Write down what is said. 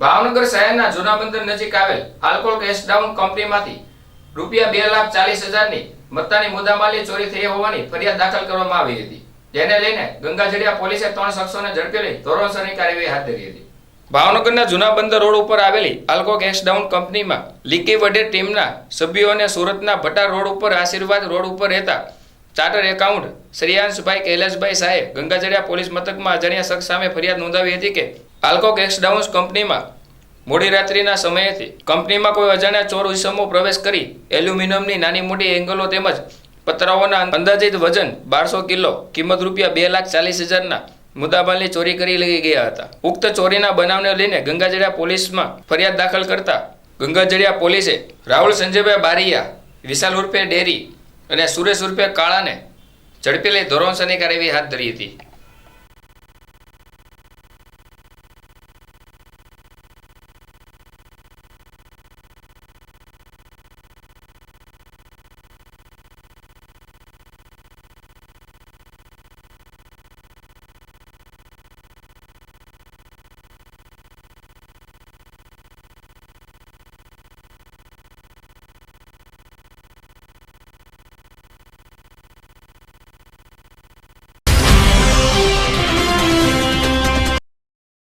ભાવનગર શહેરના જૂના બંદર નજીક આવેલ આલ્કોહોલ કેશ ડાઉન કંપનીમાંથી રૂપિયા બે લાખ ચાલીસ હજારની મત્તાની મુદ્દામાલી ચોરી થઈ હોવાની ફરિયાદ દાખલ કરવામાં આવી હતી. જેને લઈને ગંગાજળિયા પોલીસે ત્રણ શખ્સોને ઝડપી લઈ ધોરણસરની કાર્યવાહી હાથ ધરી હતી. ભાવનગરના જૂના બંદર રોડ ઉપર આવેલી આલ્કો ગેસ ડાઉન કંપનીમાં લીકી વડે ટીમના સભ્યો અને સુરતના ભટા રોડ ઉપર આશીર્વાદ રોડ ઉપર રહેતા ચાર્ટર એકાઉન્ટ શ્રેયાંશભાઈ કૈલાસભાઈ શાહે ગંગાજળિયા પોલીસ મથકમાં અજાણ્યા શખ્સ સામે ફરિયાદ નોંધાવી હતી કે આલ્કો કેશ ડાઉન્સ કંપનીમાં મોડી રાત્રિના સમયેથી કંપનીમાં કોઈ અજાણ્યા ચોર ઉસમો પ્રવેશ કરી એલ્યુમિનિયમની નાની મોટી એંગલો તેમજ પતરાઓના અંદાજિત વજન બારસો કિલો, કિંમત રૂપિયા બે લાખ ચાલીસ હજારના મુદ્દામાલની ચોરી કરી લઈ ગયા હતા. ઉક્ત ચોરીના બનાવને લઈને ગંગાજળિયા પોલીસમાં ફરિયાદ દાખલ કરતા ગંગાજળિયા પોલીસે રાહુલ સંજયભાઈ બારિયા, વિશાલ ઉર્ફે ડેરી અને સુરેશ ઉર્ફે કાળાને ઝડપી લઈ ધોરણસરની કાર્યવાહી હાથ ધરી હતી.